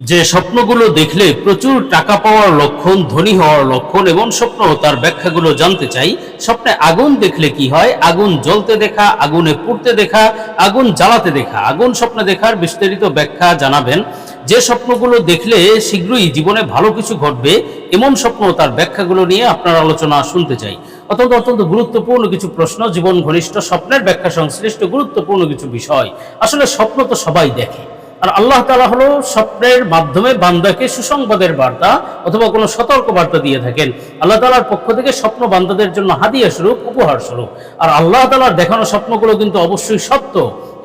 যে স্বপ্নগুলো দেখলে প্রচুর টাকা পাওয়ার লক্ষণ, ধনী হওয়ার লক্ষণ এবং স্বপ্ন তার ব্যাখ্যাগুলো জানতে চাই, স্বপ্নে আগুন দেখলে কি হয়? আগুন জ্বলতে দেখা, আগুনে পুড়তে দেখা, আগুন জ্বালাতে দেখা, আগুন স্বপ্নে দেখার বিস্তারিত ব্যাখ্যা জানাবেন। যে স্বপ্নগুলো দেখলে শীঘ্রই জীবনে ভালো কিছু ঘটবে, এমন স্বপ্ন তার ব্যাখ্যাগুলো নিয়ে আপনার আলোচনা শুনতে চাই। অত্যন্ত অত্যন্ত গুরুত্বপূর্ণ কিছু প্রশ্ন, জীবন ঘনিষ্ঠ স্বপ্নের ব্যাখ্যা সংশ্লিষ্ট গুরুত্বপূর্ণ কিছু বিষয়। আসলে স্বপ্ন তো সবাই দেখে। আর আল্লাহ তালা হলো স্বপ্নের মাধ্যমে বান্দাকে সুসংবাদের বার্তা অথবা কোনো সতর্ক বার্তা দিয়ে থাকেন। আল্লাহ তালার পক্ষ থেকে স্বপ্ন বান্দাদের জন্য হাদিয়া স্বরূপ, উপহার স্বরূপ। আর আল্লাহ তালার দেখানো স্বপ্নগুলো কিন্তু অবশ্যই সত্য।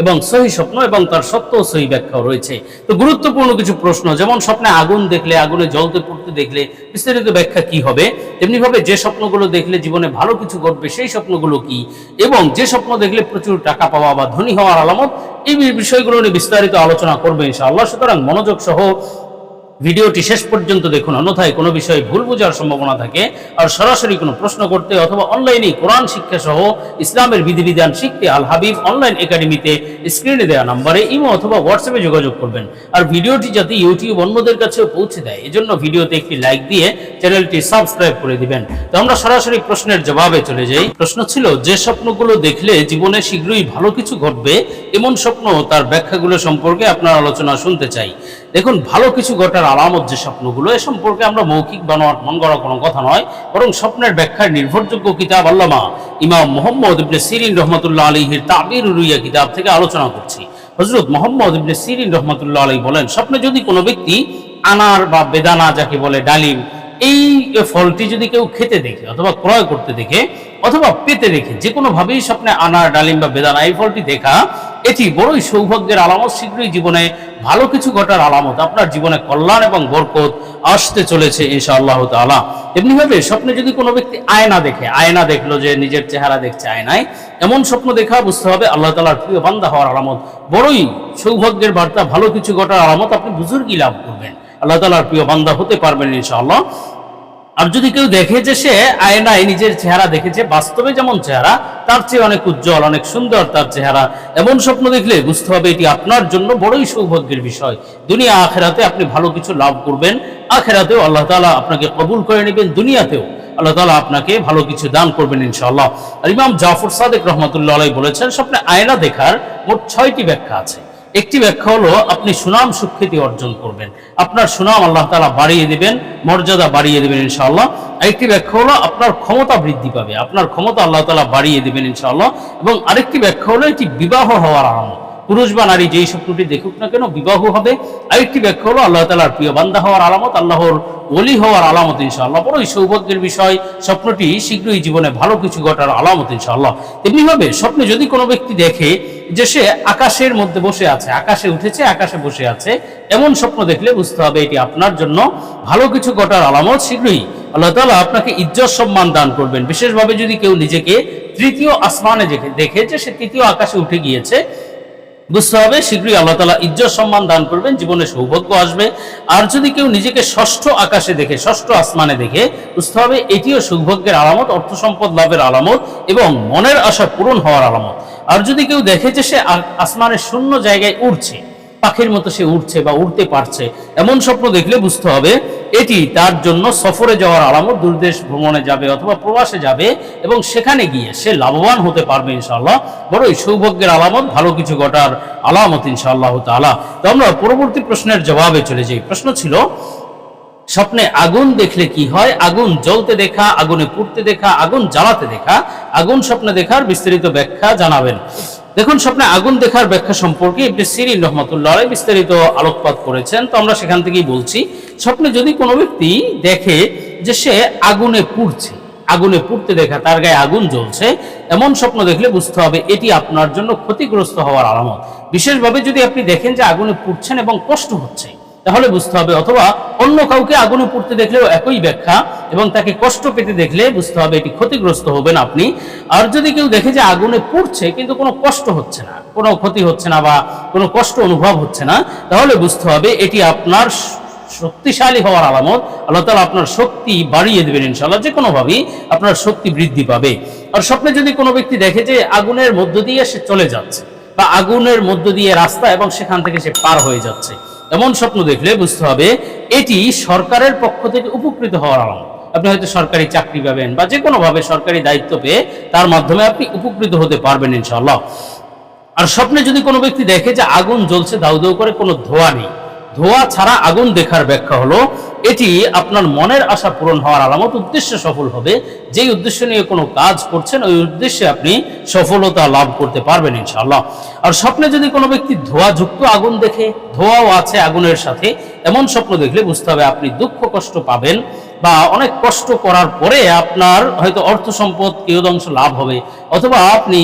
এবং সহি স্বপ্ন এবং তার সত্য সহি ব্যাখ্যাও রয়েছে। তো গুরুত্বপূর্ণ কিছু প্রশ্ন, যেমন স্বপ্নে আগুন দেখলে, আগুনে জ্বলতে পড়তে দেখলে বিস্তারিত ব্যাখ্যা কি হবে? তেমনিভাবে যে স্বপ্নগুলো দেখলে জীবনে ভালো কিছু ঘটবে, সেই স্বপ্নগুলো কি? এবং যে স্বপ্ন দেখলে প্রচুর টাকা পাওয়া বা ধনী হওয়ার আলামত, এই বিষয়গুলো নিয়ে বিস্তারিত আলোচনা করবে ইনশাআল্লাহ। সুতরাং মনোযোগ সহ ভিডিওটি শেষ পর্যন্ত দেখুন। অন্যথায় কোনো বিষয়ে ভুল বোঝার সম্ভাবনা থাকে আর সরাসরি কোনো প্রশ্ন করতে অথবা অনলাইনে কোরআন শিক্ষা সহ ইসলামের বিধিবিধান শিখতে আল হাবিব অনলাইন একাডেমিতে স্ক্রিনে দেওয়া নাম্বারে ইমো অথবা হোয়াটসঅ্যাপে যোগাযোগ করবেন। আর ভিডিওটি যাতে ইউটিউব অন্যদের কাছেও পৌঁছে দেয়, এজন্য ভিডিওতে একটি লাইক দিয়ে চ্যানেলটি সাবস্ক্রাইব করে দিবেন। তো আমরা সরাসরি প্রশ্নের জবাবে চলে যাই। প্রশ্ন ছিল, যে স্বপ্নগুলো দেখলে জীবনে শীঘ্রই ভালো কিছু ঘটবে, এমন স্বপ্ন তার ব্যাখ্যাগুলো সম্পর্কে আপনার আলোচনা শুনতে চাই। দেখুন, ভালো কিছু ঘটার আলামত যে স্বপ্নগুলো, এ সম্পর্কে আমরা মৌখিক বানোয়ার মন গড়া কোনো কথা নয়, বরং স্বপ্নের ব্যাখ্যার নির্ভরযোগ্য কিতাব আল্লামা ইমাম মোহাম্মদ ইবনে সিরিন রহমতুল্লাহ আলীহির তাবির রুইয়া কিতাব থেকে আলোচনা করছি। হজরত মোহাম্মদ ইবনে সিরিন রহমতুল্লাহ আলী বলেন, স্বপ্নে যদি কোনো ব্যক্তি আনার বা বেদানা যাকে বলে ডালিম, এই ফলটি যদি কেউ খেতে দেখে অথবা ক্রয় করতে দেখে, অথবা পেতে দেখে যে কোনো ভাবেই স্বপ্নে আনার, ডালিম বা বেদানা এই ফলটি দেখা এটি বড়ই সৌভাগ্যের আলামত, শীঘ্রই জীবনে ভালো কিছু ঘটার আলামত। আপনার জীবনে কল্যাণ এবং বরকত আসতে চলেছে ইনশা আল্লাহ তালা এমনিভাবে স্বপ্নে যদি কোনো ব্যক্তি আয়না দেখে, আয়না দেখল যে নিজের চেহারা দেখছে আয়নায়, এমন স্বপ্ন দেখা বুঝতে হবে আল্লাহ তালার প্রিয় বান্দা হওয়ার আলামত। বড়ই সৌভাগ্যের বার্তা, ভালো কিছু ঘটার আলামত আপনি বুজুর্গি লাভ করবেন। আল্লাহ তালার প্রিয় বান্দা হতে পারবেন ইনশাআল্লাহ। আর যদি কেউ দেখে যে সে আয়নায় নিজের চেহারা দেখেছে, বাস্তবে যেমন চেহারা, তার চেয়ে অনেক উজ্জ্বল, অনেক সুন্দর তার চেহারা। এমন স্বপ্ন দেখলে বুঝতে হবে এটি আপনার জন্য বড়ই সৌভাগ্যের বিষয়। দুনিয়া আখেরাতে আপনি ভালো কিছু লাভ করবেন। আখেরাতেও আল্লাহ তালা আপনাকে কবুল করে নেবেন, দুনিয়াতেও আল্লাহ তালা আপনাকে ভালো কিছু দান করবেন ইনশাআল্লাহ। আর ইমাম জাফর সাদেক রহমতুল্লাহ বলেছেন, স্বপ্নে আয়না দেখার মোট ছয়টি ব্যাখ্যা আছে। একটি ব্যাখ্যা হলো, আপনি সুনাম সুখ্যাতি অর্জন করবেন। আপনার সুনাম আল্লাহ তালা বাড়িয়ে দেবেন, মর্যাদা বাড়িয়ে দেবেন ইনশাআল্লাহ। আরেকটি ব্যাখ্যা হলো, আপনার ক্ষমতা বৃদ্ধি পাবে, আপনার ক্ষমতা আল্লাহ তালা বাড়িয়ে দেবেন ইনশাআল্লাহ। এবং আরেকটি ব্যাখ্যা হলো, এটি বিবাহ হওয়ার আরাম। পুরুষ বা নারী যেই স্বপ্নটি দেখুক না কেন, বিবাহ হবে। আরেকটি ব্যাখ্যা হলো, আল্লাহ তালার প্রিয় বান্দা হওয়ার আলামত, আল্লাহর ওলি হওয়ার আলামত ইনশাআল্লাহ। বড়ই সৌভাগ্যের বিষয়, স্বপ্নটি শীঘ্রই জীবনে ভালো কিছু ঘটার আলামত ইনশাআল্লাহ। তেমনিভাবে স্বপ্নে যদি কোনো ব্যক্তি দেখে যে সে আকাশের মধ্যে বসে আছে, আকাশে উঠেছে, আকাশে বসে আছে, এমন স্বপ্ন দেখলে বুঝতে হবে এটি আপনার জন্য ভালো কিছু ঘটার আলামত শীঘ্রই। আল্লাহ তালা আপনাকে ইজ্জত সম্মান দান করবেন। বিশেষভাবে যদি কেউ নিজেকে তৃতীয় আসমানে দেখে যে সে তৃতীয় আকাশে উঠে গিয়েছে বুঝতে হবে, শীঘ্রই আল্লাহ তালা ইজ্জত সম্মান দান করবেন, জীবনে সৌভাগ্য আসবে। আর যদি কেউ নিজেকে ষষ্ঠ আকাশে দেখে, ষষ্ঠ আসমানে দেখে, বুঝতে হবে এটিও সৌভাগ্যের আলামত, অর্থ সম্পদ লাভের আলামত এবং মনের আশা পূরণ হওয়ার আলামত। আর যদি কেউ দেখে যে সে আসমানের শূন্য জায়গায় উঠছে পাখির মতো সে উঠছে বা উঠতে পারছে, এমন স্বপ্ন দেখলে বুঝতে হবে এটি তার জন্য সফরে যাওয়ার আলামত, দূরদেশ ভ্রমণে যাবে অথবা প্রবাসে যাবে এবং সেখানে গিয়ে সে লাভবান হতে পারবে ইনশাল্লাহ বড়ই সৌভাগ্যের আলামত, ভালো কিছু ঘটার আলামত ইনশাআল্লাহ তালা তো আমরা পরবর্তী প্রশ্নের জবাবে চলে যাই। প্রশ্ন ছিল, স্বপ্নে আগুন দেখলে কি হয়? আগুন জ্বলতে দেখা, আগুনে পুড়তে দেখা, আগুন জ্বালাতে দেখা, আগুন স্বপ্নে দেখার বিস্তারিত ব্যাখ্যা জানাবেন। দেখুন, স্বপ্নে আগুন দেখার ব্যাখ্যা সম্পর্কে ইবনে সিরিন রহমতুল্লাহ বিস্তারিত আলোকপাত করেছেন। তো আমরা সেখান থেকেই বলছি, স্বপ্নে যদি কোনো ব্যক্তি দেখে যে সে আগুনে পুড়ছে, আগুনে পুড়তে দেখা, তার গায়ে আগুন জ্বলছে, এমন স্বপ্ন দেখলে বুঝতে হবে এটি আপনার জন্য ক্ষতিগ্রস্ত হওয়ার আলামত। বিশেষভাবে যদি আপনি দেখেন যে আগুনে পুড়ছেন এবং কষ্ট হচ্ছে তাহলে বুঝতে হবে, অথবা অন্য কাউকে আগুনে পুড়তে দেখলেও একই ব্যাখ্যা, এবং তাকে কষ্ট পেতে দেখলে বুঝতে হবে এটি ক্ষতিগ্রস্ত হবেন আপনি। আর যদি কেউ দেখে যে আগুনে পুড়ছে, কিন্তু কোনো কষ্ট হচ্ছে না, কোনো ক্ষতি হচ্ছে না বা কোনো কষ্ট অনুভব হচ্ছে না, তাহলে বুঝতে হবে এটি আপনার শক্তিশালী হওয়ার আলামত। আল্লাহ তালা আপনার শক্তি বাড়িয়ে দেবেন ইনশাল্লাহ যে কোনোভাবেই আপনার শক্তি বৃদ্ধি পাবে। আর স্বপ্নে যদি কোনো ব্যক্তি দেখে যে আগুনের মধ্য দিয়ে সে চলে যাচ্ছে, বা আগুনের মধ্য দিয়ে রাস্তা এবং সেখান থেকে সে পার হয়ে যাচ্ছে এমন স্বপ্ন দেখলে বুঝতে হবে এটি সরকারের পক্ষ থেকে উপকৃত হওয়ার আলামত। আপনি হয়তো সরকারি চাকরি পাবেন বা যে কোনোভাবে সরকারি দায়িত্ব পেয়ে তার মাধ্যমে আপনি উপকৃত হতে পারবেন ইনশাল্লাহ আর স্বপ্নে যদি কোনো ব্যক্তি দেখে যে আগুন জ্বলছে দাউ দাউ করে কোনো ধোয়া নেই, ধোয়া ছাড়া আগুন দেখার ব্যাখ্যা হলো এটি আপনার মনের আশা পূরণ হওয়ার আলামত, উদ্দেশ্য সফল হবে। যেই উদ্দেশ্য নিয়ে কোনো কাজ করছেন, ওই উদ্দেশ্যে আপনি সফলতা লাভ করতে পারবেন ইনশাআল্লাহ। আর স্বপ্নে যদি কোনো ব্যক্তি ধোঁয়াযুক্ত আগুন দেখে, ধোঁয়াও আছে আগুনের সাথে, এমন স্বপ্ন দেখলে বুঝতে হবে আপনি দুঃখ কষ্ট পাবেন। বা অনেক কষ্ট করার পরে আপনার হয়তো অর্থ সম্পদ কিয়দংশ লাভ হবে। অথবা আপনি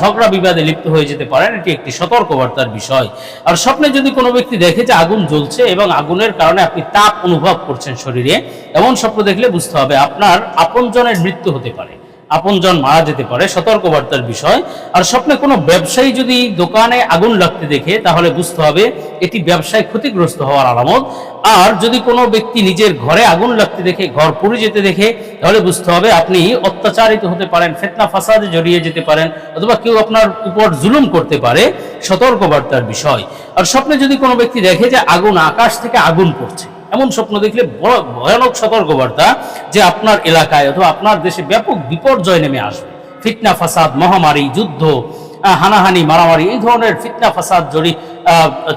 ঝগড়া বিবাদে লিপ্ত হয়ে যেতে পারেন, এটি একটি সতর্কবার্তার বিষয়। আর স্বপ্নে যদি কোনো ব্যক্তি দেখে যে আগুন জ্বলছে এবং আগুনের কারণে আপনি তাপ অনুভব করছেন শরীরে, এমন স্বপ্ন দেখলে বুঝতে হবে আপনার আপনজনের মৃত্যু হতে পারে। আপনজন মারা যেতে পারে, সতর্কবার্তার বিষয়। আর স্বপ্নে কোনো ব্যবসায়ী যদি দোকানে আগুন লাগতে দেখে, তাহলে বুঝতে হবে এটি ব্যবসায় ক্ষতিগ্রস্ত হওয়ার আলামত। আর যদি কোনো ব্যক্তি নিজের ঘরে আগুন লাগতে দেখে, ঘর পুড়ে যেতে দেখে, তাহলে বুঝতে হবে আপনি অত্যাচারিত হতে পারেন, ফেতনা, ফাসাদে জড়িয়ে যেতে পারেন, অথবা কেউ আপনার উপর জুলুম করতে পারে, সতর্কবার্তার বিষয়। আর স্বপ্নে যদি কোনো ব্যক্তি দেখে যে আগুন, আকাশ থেকে আগুন পড়ছে এমন স্বপ্ন দেখলে বড় ভয়ানক সতর্কবার্তা যে আপনার এলাকায় অথবা আপনার দেশে ব্যাপক বিপর্যয় নেমে আসবে। ফিতনা, ফাসাদ, মহামারী, যুদ্ধ হানাহানি, মারামারি, এই ধরনের ফিটনা ফাসাদ জড়ি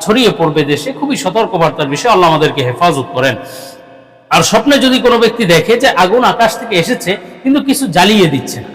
ছড়িয়ে পড়বে দেশে, খুবই সতর্কবার্তার বিষয়, আল্লাহ আমাদেরকে হেফাজত করেন। আর স্বপ্নে যদি কোনো ব্যক্তি দেখে যে আগুন আকাশ থেকে এসেছে, কিন্তু কিছু জ্বালিয়ে দিচ্ছে না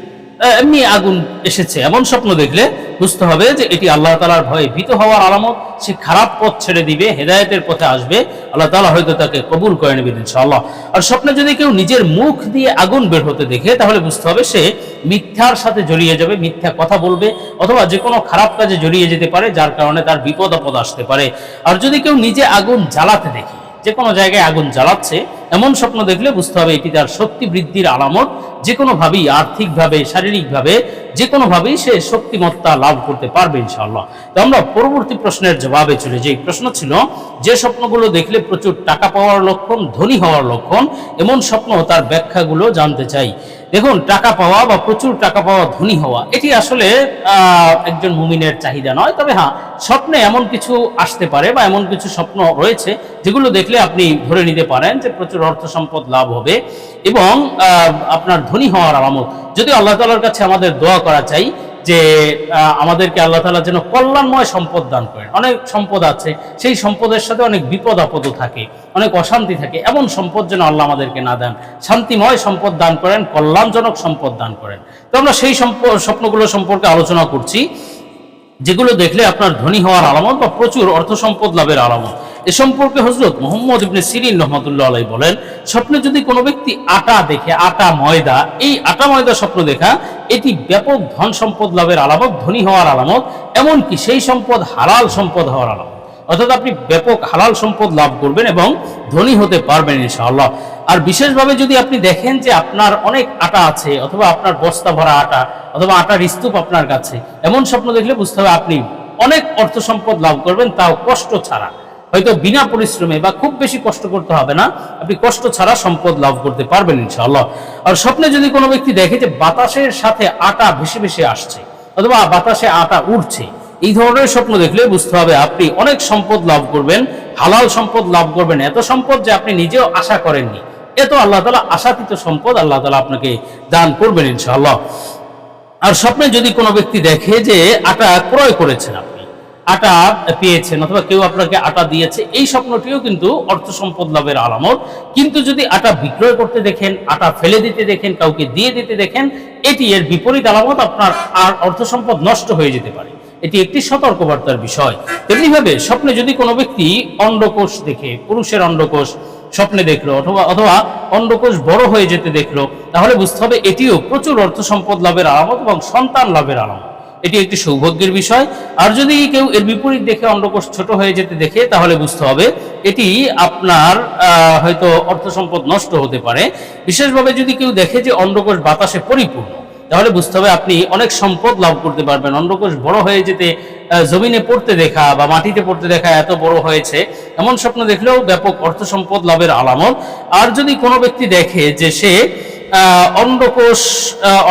এমনি আগুন এসেছে, এমন স্বপ্ন দেখলে বুঝতে হবে যে এটি আল্লাহ তালার ভয়ে ভীত হওয়ার আলামত। সে খারাপ পথ ছেড়ে দিবে, হেদায়েতের পথে আসবে। আল্লাহ তালা হয়তো তাকে কবুল করে নেবেন ইনশাআল্লাহ। আর স্বপ্নে যদি কেউ নিজের মুখ দিয়ে আগুন বের হতে দেখে, তাহলে বুঝতে হবে সে মিথ্যার সাথে জড়িয়ে যাবে, মিথ্যা কথা বলবে, অথবা যে কোনো খারাপ কাজে জড়িয়ে যেতে পারে, যার কারণে তার বিপদ আপদ আসতে পারে। আর যদি কেউ নিজে আগুন জ্বালাতে দেখে যে কোনো জায়গায় আগুন জ্বালাচ্ছে এমন স্বপ্ন দেখলে বুঝতে হবে এটি তার শক্তি বৃদ্ধির আলামত। যে কোনোভাবেই আর্থিকভাবে, শারীরিকভাবে যে কোনোভাবেই সে শক্তিমত্তা লাভ করতে পারবে ইনশাআল্লাহ। তো আমরা পরবর্তী প্রশ্নের জবাবে চলে যাই। প্রশ্ন ছিল, যে স্বপ্নগুলো দেখলে প্রচুর টাকা পাওয়ার লক্ষণ, ধনী হওয়ার লক্ষণ, এমন স্বপ্ন তার ব্যাখ্যাগুলো জানতে চাই। দেখুন, টাকা পাওয়া বা প্রচুর টাকা পাওয়া ধনী হওয়া, এটি আসলে একজন মুমিনের চাহিদা নয়। তবে হ্যাঁ স্বপ্নে এমন কিছু আসতে পারে বা এমন কিছু স্বপ্ন রয়েছে যেগুলো দেখলে আপনি ধরে নিতে পারেন যে প্রচুর অর্থ সম্পদ লাভ হবে এবং আপনার ধনী হওয়ার আলামত যদি আল্লাহ তালার কাছে আমাদের দোয়া করা চাই যে আমাদেরকে আল্লাহ তালা যেন কল্যাণময় সম্পদ দান করেন। অনেক সম্পদ আছে, সেই সম্পদের সাথে অনেক বিপদ আপদও থাকে, অনেক অশান্তি থাকে। এমন সম্পদ যেন আল্লাহ আমাদেরকে না দেন। শান্তিময় সম্পদ দান করেন, কল্যাণজনক সম্পদ দান করেন। তো আমরা সেই স্বপ্নগুলো সম্পর্কে আলোচনা করছি, যেগুলো দেখলে আপনার ধনী হওয়ার আলামত বা প্রচুর অর্থ সম্পদ লাভের আলামত। এ সম্পর্কে হজরত মোহাম্মদ ইবনে সিরিন রহমতুল্লাহ আলাই বলেন, স্বপ্নে যদি কোনো ব্যক্তি আটা দেখে, আটা ময়দা, এই আটা ময়দা স্বপ্ন দেখা, এটি ব্যাপক ধন সম্পদ লাভের আলামত, ধনী হওয়ার আলামত, এমনকি সেই সম্পদ হালাল সম্পদ হওয়ার আলামত। অর্থাৎ আপনি ব্যাপক হালাল সম্পদ লাভ করবেন এবং ধনী হতে পারবেন ইনশাআল্লাহ। আর বিশেষভাবে যদি আপনি দেখেন যে আপনার অনেক আটা আছে, অথবা আপনার বস্তা ভরা আটা, অথবা আটার স্তূপ আপনার কাছে, এমন স্বপ্ন দেখলে বুঝতে হবে আপনি অনেক অর্থ সম্পদ লাভ করবেন, তাও কষ্ট ছাড়া। হয়তো বিনা পরিশ্রমে বা খুব বেশি কষ্ট করতে হবে না। আপনি কষ্ট ছাড়া সম্পদ লাভ করতে পারবেন ইনশাআল্লাহ। আর স্বপ্নে যদি কোনো ব্যক্তি দেখে যে বাতাসের সাথে আটা ভেসে ভেসে আসছে অথবা বাতাসে আটা উঠছে এই ধরনের স্বপ্ন দেখলে বুঝতে হবে আপনি অনেক সম্পদ লাভ করবেন, হালাল সম্পদ লাভ করবেন, এত সম্পদ যে আপনি নিজেও আশা করেননি। এত আল্লাহ তালা আশাতীত সম্পদ আল্লাহ তালা আপনাকে দান করবেন ইনশাআল্লাহ। আর স্বপ্নে যদি কোনো ব্যক্তি দেখে যে আটা ক্রয় করেছেন আপনি আটা পেয়েছেন অথবা কেউ আপনাকে আটা দিয়েছে, এই স্বপ্নটিও কিন্তু অর্থ সম্পদ লাভের আলামত। কিন্তু যদি আটা বিক্রয় করতে দেখেন, আটা ফেলে দিতে দেখেন, কাউকে দিয়ে দিতে দেখেন, এটি এর বিপরীত আলামত আপনার আর অর্থ সম্পদ নষ্ট হয়ে যেতে পারে। এটি একটি সতর্কবার্তার বিষয়। তেমনিভাবে স্বপ্নে যদি কোনো ব্যক্তি অন্ডকোষ দেখে, পুরুষের অন্ডকোষ স্বপ্নে দেখল অথবা অথবা অন্ডকোষ বড় হয়ে যেতে দেখল, তাহলে বুঝতে হবে এটিও প্রচুর অর্থ সম্পদ লাভের আলামত এবং সন্তান লাভের আলামত। এটি একটি সৌভাগ্যের বিষয়। আর যদি কেউ এর বিপরীত দেখে অন্ডকোষ ছোট হয়ে যেতে দেখে, তাহলে বুঝতে হবে এটি আপনার হয়তো অর্থ সম্পদ নষ্ট হতে পারে। বিশেষভাবে যদি কেউ দেখে যে অন্ডকোষ বাতাসে পরিপূর্ণ, তাহলে বুঝতে হবে আপনি অনেক সম্পদ লাভ করতে পারবেন। অন্ডকোষ বড় হয়ে যেতে জমিনে পড়তে দেখা বা মাটিতে পড়তে দেখা এত বড় হয়েছে, এমন স্বপ্ন দেখলেও ব্যাপক অর্থ সম্পদ লাভের আলামত। আর যদি কোনো ব্যক্তি দেখে যে সে অন্ডকোষ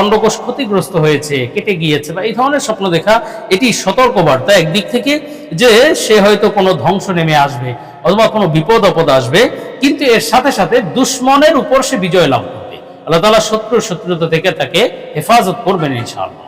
অন্ডকোষ ক্ষতিগ্রস্ত হয়েছে, কেটে গিয়েছে বা এই ধরনের স্বপ্ন দেখা, এটি সতর্কবার্তা একদিক থেকে যে সে হয়তো কোনো ধ্বংস নেমে আসবে অথবা কোনো বিপদ আপদ আসবে, কিন্তু এর সাথে সাথে দুশ্মনের উপর সে বিজয় লাভ করবে। আল্লাহ তালা শত্রু শত্রুতা থেকে তাকে হেফাজত করবেন ইনশাআল্লাহ।